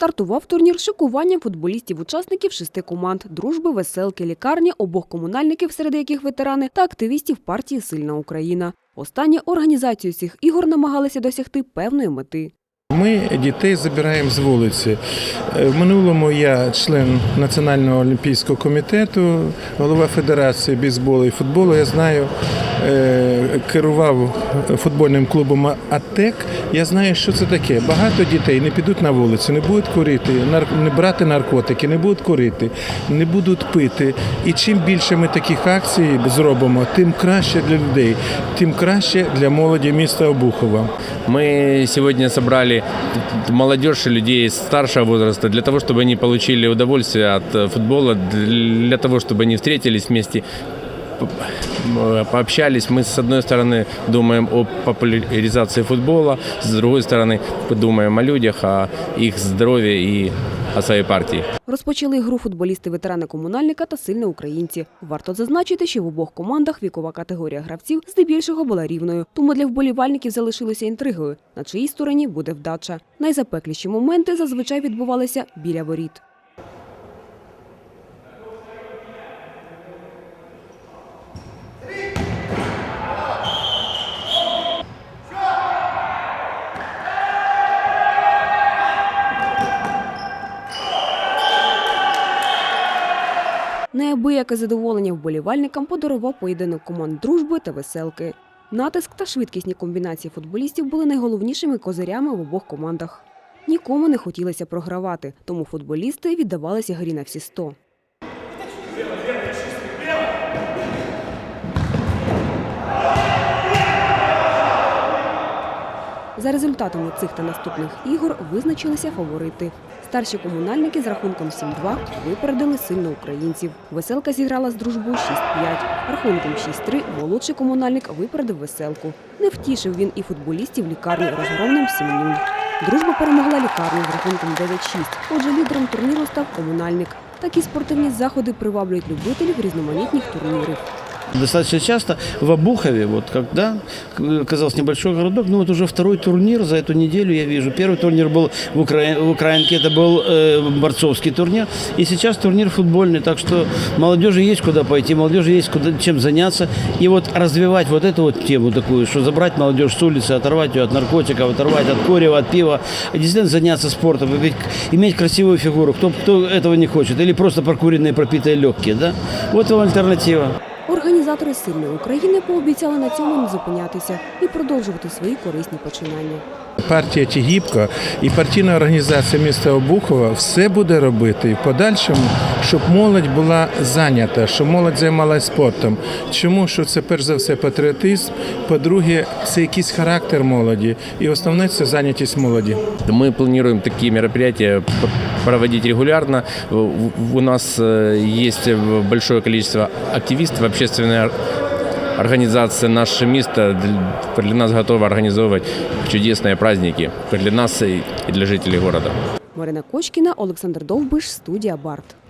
Стартував турнір шикуванням футболістів-учасників шести команд – дружби, веселки, лікарні, обох комунальників, серед яких ветерани, та активістів партії «Сильна Україна». Останнє організацію цих ігор намагалися досягти певної мети. Ми дітей забираємо з вулиці. Е, В минулому я член Національного олімпійського комітету, голова Федерації бейсболу і футболу. Я знаю, е, керував футбольним клубом АТЕК. Я знаю, що це таке. Багато дітей не підуть на вулицю, не будуть курити, не брати наркотики, не будуть курити, не будуть пити. І чим більше ми таких акцій зробимо, тим краще для людей, тим краще для молоді міста Обухова. Мы сегодня собрали молодежь и людей старшего возраста для того, чтобы они получили удовольствие от э, футбола, для того, чтобы они встретились вместе, п- м, пообщались. Мы, с одной стороны, думаем о популяризации футбола, с другой стороны, думаем о людях, о их здоровье и о партії. Розпочали гру футболісти-ветерани комунальника та сильні українці. Варто зазначити, що в обох командах вікова категорія гравців здебільшого була рівною, тому для вболівальників залишилося інтригою, на чиїй стороні буде вдача. Найзапекліші моменти зазвичай відбувалися біля воріт. Неабияке задоволення вболівальникам подарував поєдинок команд дружби та веселки. Натиск та швидкісні комбінації футболістів були найголовнішими козирями в обох командах. Нікому не хотілося програвати, тому футболісти віддавалися грі на всі 100. За результатами цих та наступних ігор визначилися фаворити. Старші комунальники з рахунком 7-2 випередили сильно українців. Веселка зіграла з дружбою 6-5. Рахунком 6-3 молодший комунальник випередив веселку. Не втішив він і футболістів лікарні розгромним 7-0. Дружба перемогла лікарню з рахунком 9-6. Отже, лідером турніру став комунальник. Такі спортивні заходи приваблюють любителів різноманітних турнірів. Достаточно часто в Обухове, вот когда, к- казалось, небольшой городок, ну вот уже второй турнир за эту неделю я вижу. Первый турнир был в, Укра... в Украинке, это был э, борцовский турнир, и сейчас турнир футбольный, так что молодежи есть куда пойти, молодежи есть куда, чем заняться, и вот развивать вот эту вот тему такую, что забрать молодежь с улицы, оторвать ее от наркотиков, оторвать от курева, от пива, а действительно заняться спортом, ведь иметь красивую фигуру, кто, кто этого не хочет, или просто прокуренные, пропитые легкие, да? Вот вам альтернатива. Організатори сильної України пообіцяли на цьому не зупинятися і продовжувати свої корисні починання. Партія Тігіпко і партійна організація міста Обухова все буде робити в подальшому, щоб молодь була зайнята, щоб молодь займалася спортом. Чому? Що це перш за все патріотизм, по-друге, це якийсь характер молоді, і основне це зайнятість молоді. Мы планируем такие мероприятия п- проводить регулярно. В- в- У нас э, есть э, большое количество активистов, общественная ор- организация «Наше место» для нас готова организовывать чудесные праздники для нас и для жителей города. Марина Кочкіна, Олександр Довбиш, студія Барт.